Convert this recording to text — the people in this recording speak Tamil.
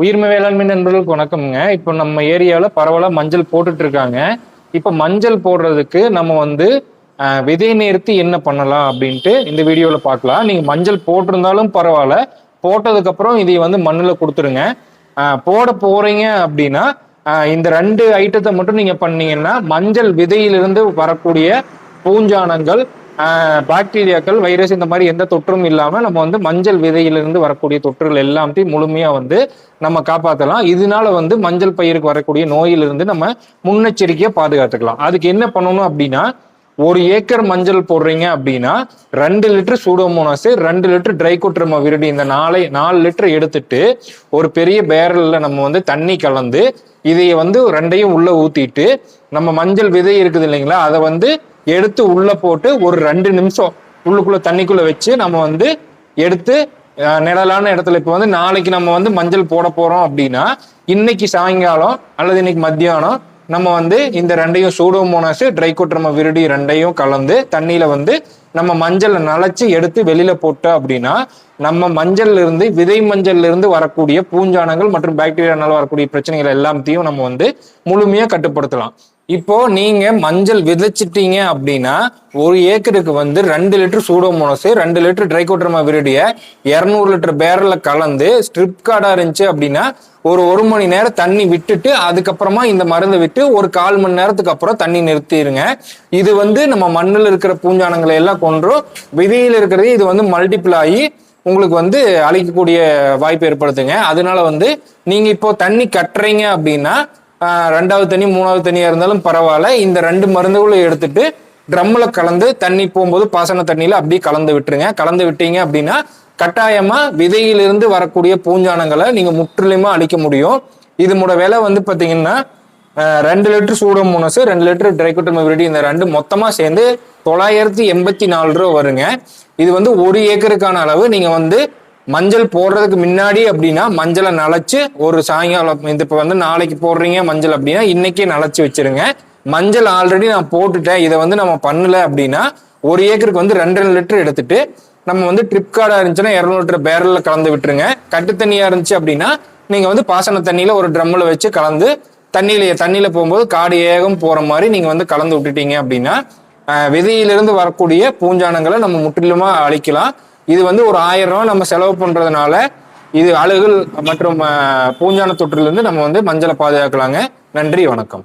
உயிர்மை வேளாண்மை நண்பர்களுக்கு வணக்கம்ங்க. இப்போ நம்ம ஏரியாவில் பரவலாக மஞ்சள் போட்டுட்டு இருக்காங்க. இப்போ மஞ்சள் போடுறதுக்கு நம்ம வந்து விதை நேர்த்தி என்ன பண்ணலாம் அப்படின்ட்டு இந்த வீடியோவில் பார்க்கலாம். நீங்கள் மஞ்சள் போட்டிருந்தாலும் பரவாயில்ல. போட்டதுக்கப்புறம் இதை வந்து மண்ணில் கொடுத்துருங்க. போட போறீங்க அப்படின்னா இந்த ரெண்டு ஐட்டத்தை மட்டும் நீங்கள் பண்ணீங்கன்னா மஞ்சள் விதையிலிருந்து வரக்கூடிய பூஞ்சானங்கள் பாக்டீரியாக்கள் வைரஸ் இந்த மாதிரி எந்த தொற்றும் இல்லாமல் நம்ம வந்து மஞ்சள் விதையிலிருந்து வரக்கூடிய தொற்றுகள் எல்லாத்தையும் முழுமையாக வந்து நம்ம காப்பாற்றலாம் இதனால வந்து மஞ்சள் பயிருக்கு வரக்கூடிய நோயிலிருந்து நம்ம முன்னெச்சரிக்கையாக பாதுகாத்துக்கலாம். அதுக்கு என்ன பண்ணணும் அப்படின்னா ஒரு ஏக்கர் மஞ்சள் போடுறீங்க அப்படின்னா ரெண்டு லிட்டர் சூடோமோனாஸ் ரெண்டு லிட்டர் ட்ரைகோட்ரமா விருடி இந்த நாளை நாலு லிட்டர் எடுத்துட்டு ஒரு பெரிய பேரல்ல நம்ம வந்து தண்ணி கலந்து இதைய வந்து ரெண்டையும் உள்ள ஊத்திட்டு நம்ம மஞ்சள் விதை இருக்குது இல்லைங்களா அதை வந்து எடுத்து உள்ள போட்டு ஒரு ரெண்டு நிமிஷம் உள்ளுக்குள்ள தண்ணிக்குள்ள வச்சு நம்ம வந்து எடுத்து நிழலான இடத்துல இப்போ வந்து நாளைக்கு நம்ம வந்து மஞ்சள் போட போறோம் அப்படின்னா இன்னைக்கு சாயங்காலம் அல்லது இன்னைக்கு மத்தியானம் நம்ம வந்து இந்த ரெண்டையும் சூடோமோனாஸ் ட்ரைகோட்ரம விருடி ரெண்டையும் கலந்து தண்ணியில வந்து நம்ம மஞ்சளை நனைச்சு எடுத்து வெளியில போட்டோம் அப்படின்னா நம்ம மஞ்சள்ல இருந்து விதை மஞ்சள்ல இருந்து வரக்கூடிய பூஞ்சானங்கள் மற்றும் பாக்டீரியானால வரக்கூடிய பிரச்சனைகள் எல்லாத்தையும் நம்ம வந்து முழுமையா கட்டுப்படுத்தலாம். இப்போ நீங்க மஞ்சள் விதைச்சிட்டீங்க அப்படின்னா ஒரு ஏக்கருக்கு வந்து ரெண்டு லிட்டர் சூடோமோனஸ் ரெண்டு லிட்டர் ட்ரைகோட்ரமா விரிடிய இரநூறு லிட்டர் பேரல கலந்து ஸ்ட்ரிப் கார்டா இருந்துச்சு அப்படின்னா ஒரு ஒரு மணி நேரம் தண்ணி விட்டுட்டு அதுக்கப்புறமா இந்த மருந்தை விட்டு ஒரு கால் மணி நேரத்துக்கு அப்புறம் தண்ணி நிறுத்திடுங்க இது வந்து நம்ம மண்ணில் இருக்கிற பூஞ்சானங்களை எல்லாம் கொன்றும் விதியில் இருக்கிறது இது வந்து மல்டிபிள் ஆகி உங்களுக்கு வந்து அழிக்கக்கூடிய வாய்ப்பு ஏற்படுத்துங்க. அதனால வந்து நீங்க இப்போ தண்ணி கட்டுறீங்க அப்படின்னா ரெண்டாவது தண்ணி மூணாவது தண்ணியா இருந்தாலும் பரவாயில்ல. இந்த ரெண்டு மருந்துகளையும் எடுத்துட்டு ட்ரம்ல கலந்து தண்ணி போகும்போது பாசன தண்ணியில அப்படியே கலந்து விட்டுருங்க. கலந்து விட்டீங்க அப்படின்னா கட்டாயமா விதையிலிருந்து வரக்கூடிய பூஞ்சானங்களை நீங்க முற்றிலுமா அழிக்க முடியும். இதனோட விலை வந்து பாத்தீங்கன்னா ரெண்டு லிட்டர் சூடோமோனஸ் ரெண்டு லிட்டர் ட்ரைகோட்டோமோவிரிடி இந்த ரெண்டு மொத்தமா சேர்ந்து தொள்ளாயிரத்தி எண்பத்தி நாலு ரூபா வருங்க. இது வந்து ஒரு ஏக்கருக்கான அளவு. நீங்க வந்து மஞ்சள் போடுறதுக்கு முன்னாடி அப்படின்னா மஞ்சளை நனைச்சு ஒரு சாயங்காலம் இந்த இப்போ வந்து நாளைக்கு போடுறீங்க மஞ்சள் அப்படின்னா இன்னைக்கே நனைச்சு வச்சிருங்க. மஞ்சள் ஆல்ரெடி நான் போட்டுட்டேன். இதை வந்து நம்ம பண்ணல அப்படின்னா ஒரு ஏக்கருக்கு வந்து ரெண்டு ரெண்டு லிட்டர் எடுத்துட்டு நம்ம வந்து ட்ரிப் கார்டாக இருந்துச்சுன்னா இரநூறு லிட்டர் பேரலில் கலந்து விட்டுருங்க. கட்டு தண்ணியாக இருந்துச்சு அப்படின்னா நீங்கள் வந்து பாசன தண்ணியில் ஒரு ட்ரம்மில் வச்சு கலந்து தண்ணியில தண்ணியில் போகும்போது காடு ஏகம் போகிற மாதிரி நீங்கள் வந்து கலந்து விட்டுட்டீங்க அப்படின்னா விதையிலிருந்து வரக்கூடிய பூஞ்சானங்களை நம்ம முற்றிலுமாக அழிக்கலாம். இது வந்து ஒரு ஆயிரம் ரூபா நம்ம செலவு பண்றதுனால இது அழுகல் மற்றும் பூஞ்சான தொற்றிலிருந்து நம்ம வந்து மஞ்சளை பாதுகாக்கலாங்க. நன்றி வணக்கம்.